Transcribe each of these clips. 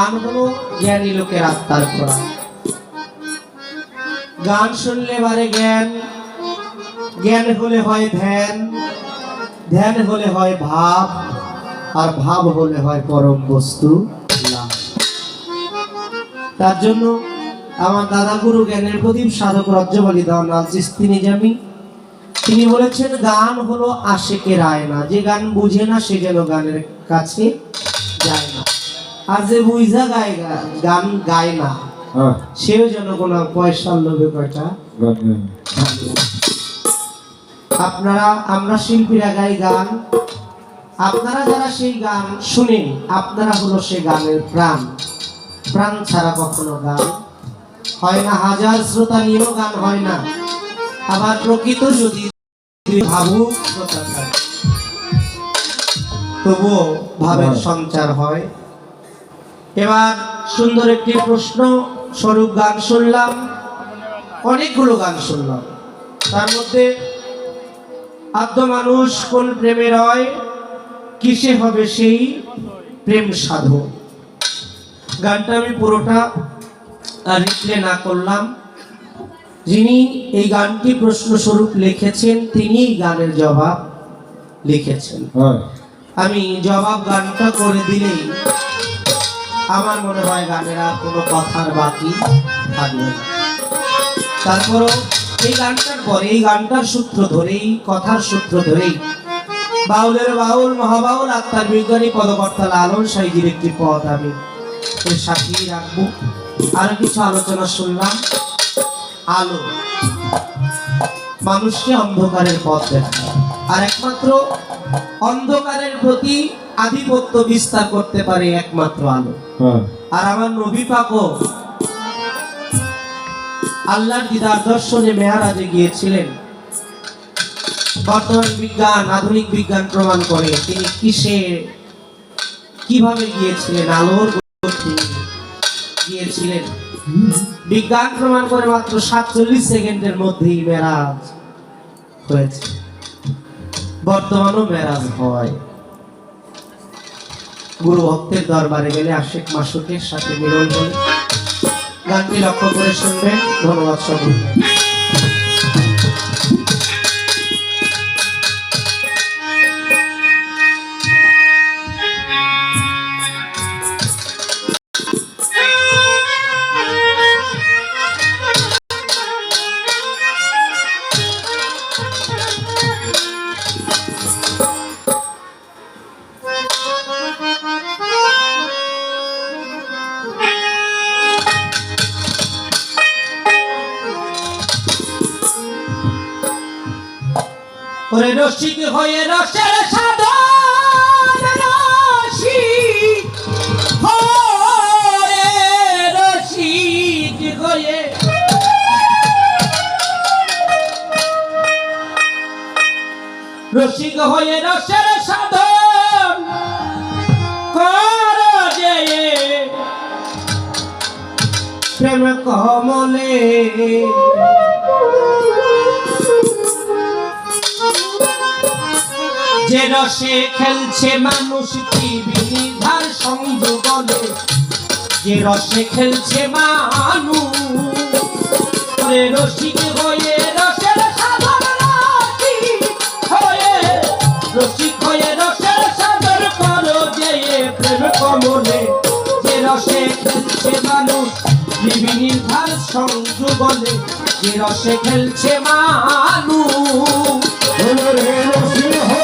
গান হলো জ্ঞানী লোকের আত্মার খোরাক। গান শুনলে বারে জ্ঞান জ্ঞান হলে হয় ধ্যান ধ্যান হলে হয় ভাব, আর ভাব হলে হয় পরম বস্তু তার জন্য আমার দাদা গুরু জ্ঞানের প্রদীপ সাধক রজ্জবালী দান তিনি নিজামি তিনি বলেছেন, গান হলো আশেকের আয়না। যে গান বুঝে না, সে যেন গানের কাছে যায় না। আর যে বুঝা গায় গান গায় না হ্যাঁ। সেও যেন কোনো পয়সার লোভে কয়টা? আপনারা আমরা শিল্পীরা গাই গান। আপনারা যারা সেই গান শুনেন আপনারা হলো সেই গানের প্রাণ। প্রাণ ছাড়া কখনো গান হয় না হাজার শ্রোতা নিয়েও গান হয় না। আবার প্রকৃত যদি ভাবুক শ্রোতা তবুও ভাবের সঞ্চার হয়। এবার সুন্দর একটি প্রশ্ন স্বরূপ গান শুনলাম অনেকগুলো গান শুনলাম। তার মধ্যে আদ্য মানুষ কোন প্রেমে রয় কিসে হবে সেই প্রেম সাধু? গানটা আমি পুরোটা রিপ্লে না করলাম। যিনি এই গানটি প্রশ্ন স্বরূপ লিখেছেন তিনি গানের জবাব লিখেছেন। আমি জবাব গানটা করে দিলেই আমার মনে হয় গানের কোনো কথার বাকি থাকবে তারপরও এই গানটার পরে, এই গানটার সূত্র ধরেই, কথার সূত্র ধরেই বাউলের বাউল, মহাবাউল, আত্মার বিজ্ঞানী, পদকর্তা লালন সাইজির একটি পদ আমি এর সাথেই রাখব। আরও কিছু আলোচনা শুনলাম। আলো। মানুষকে অন্ধকারের পথ দেখায়। আর একমাত্র অন্ধকারের প্রতি আধিপত্য বিস্তার করতে পারে একমাত্র আলো। হ্যাঁ। আর আমার নবী পাকও আল্লাহর দিদার দর্শনে মেয়ারাজে গিয়েছিলেন। বর্তমান বিজ্ঞান আধুনিক বিজ্ঞান প্রমাণ করে তিনি কিসে কীভাবে গিয়েছিলেন আলোর গিয়েছিলেন। বিজ্ঞান প্রমাণ করে মাত্র সাতচল্লিশ সেকেন্ডের মধ্যেই মেরাজ হয়েছে। বর্তমানও মেরাজ হয়। গুরু ভক্তের দরবারে গেলে আশেখ মাসুকের সাথে মিলন হলে। গানটি লক্ষ্য করে শুনবেন। ধন্যবাদ সকলকে। রসিক হয়ে রসের যে রসে খেলছে মানুষ ধার সংযোগলে যে রসে খেলছে মানুষ রসিক হয়ে রসের সাধন হয়ে। রসিক হয়ে রসের সাধন করো যে প্রেম কমলে। যে রসে খেলছে মানুষ ধার সংযোগলে যে রসে খেলছে মানুষ রসি হই,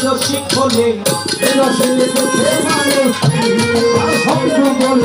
পারবে রসিক বলে কাম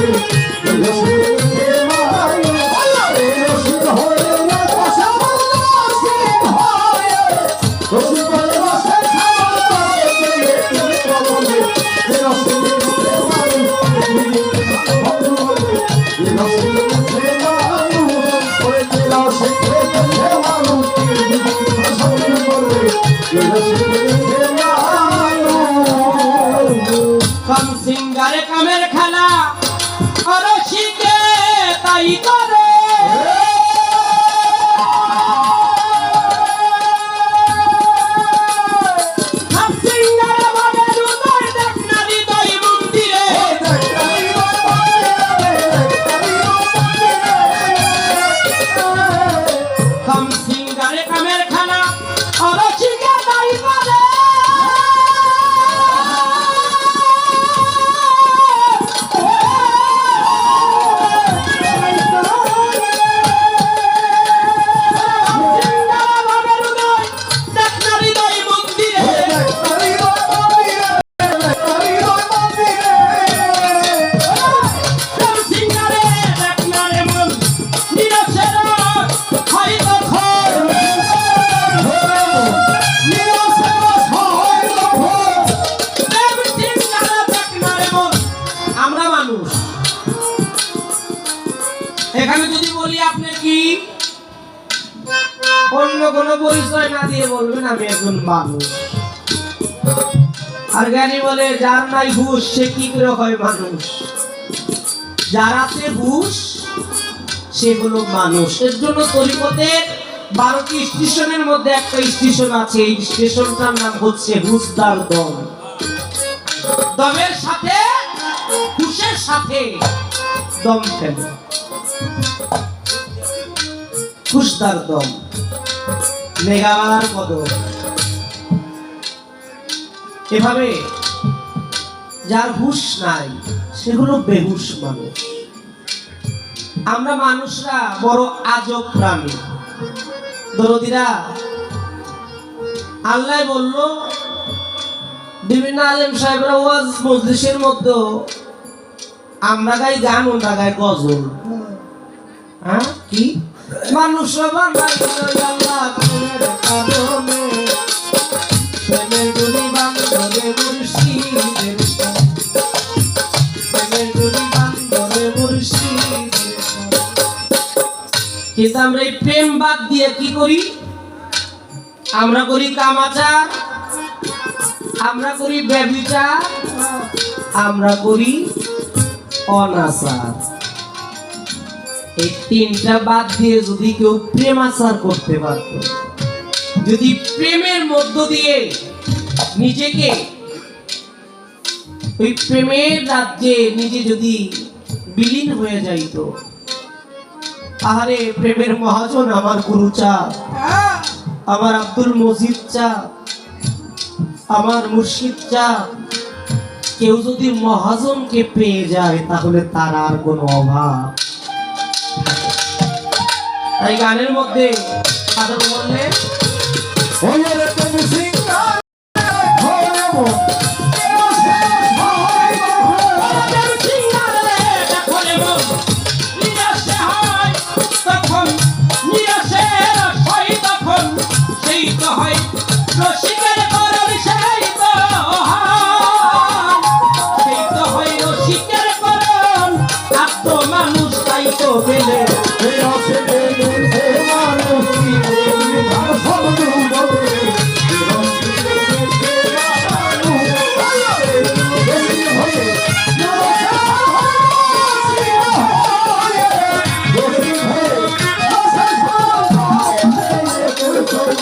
এখানে যদি বলি আপনি কি? অন্য কোনো পরিচয় না দিয়ে বলবেন আমি একজন মানুষ। আর জ্ঞানী বলে, যার নাই হুশ, সে কি করে হয় মানুষ? যার আছে হুশ, সে হলো মানুষ। এর জন্য তরিকতের বারোটি স্টেশনের মধ্যে একটা স্টেশন আছে। এই স্টেশনটার নাম হচ্ছে হুসদার দম দমের সাথে, হুশের সাথে দম ফেলে। হুসদার দম। এভাবে যার হুশ নাই সেগুলো বেহুশ মানুষ। আমরা মানুষরা বড় আজব প্রাণী। দরদিরা আল্লাহ বলল, বিভিন্ন আলেম সাহেবরা ওয়াজ মজলিসের মধ্যে আমরা গাই গান, ওরা গায় গজল। হ্যাঁ কিন্তু আমরা এই প্রেম বাদ দিয়ে কি করি? আমরা করি কামাচার, আমরা করি ব্যবিচার আমরা করি অনাচার। এই তিনটা বাদ দিয়ে যদি কেউ প্রেমাচার করতে পারত, যদি প্রেমের মধ্য দিয়ে নিজেকে, ওই প্রেমের রাজ্যে নিজে যদি বিলীন হয়ে যাইতো আহারে প্রেমের মহাজন আমার গুরু চা, আমার আব্দুল মজিদ চা, আমার মুর্শিদ চা, কেউ যদি মহাজনকে পেয়ে যায় তাহলে তার আর কোনো অভাব। তাই গানের মধ্যে সাধক বললেন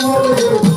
Thank you.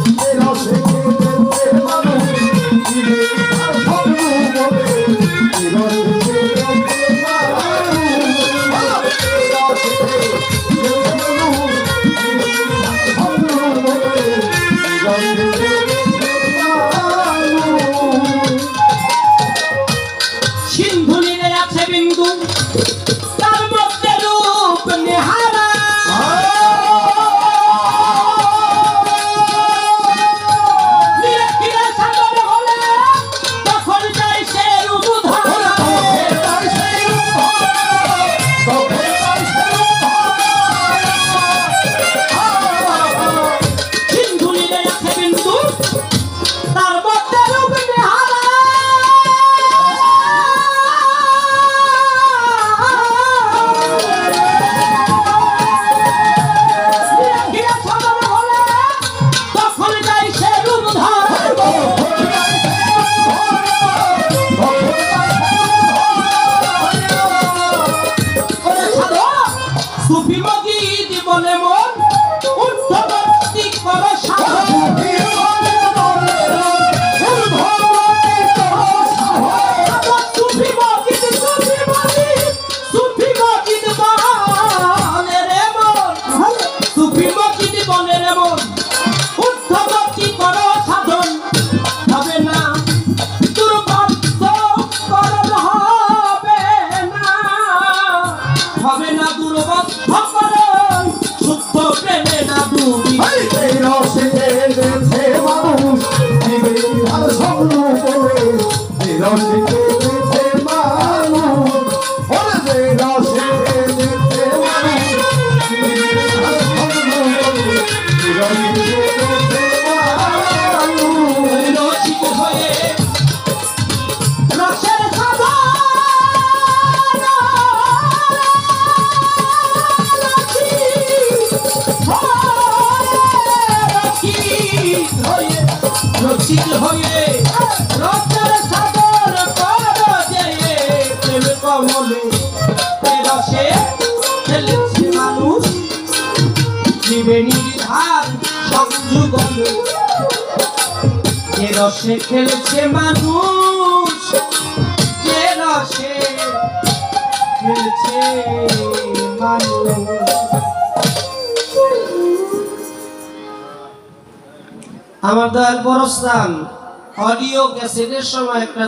মানুষ। জীবে নির্ধার সব যুগল। খেলেছে মানুষ খেলেছে আমার দয়াল বড়স্থান অডিও ক্যাসেটের সময় একটা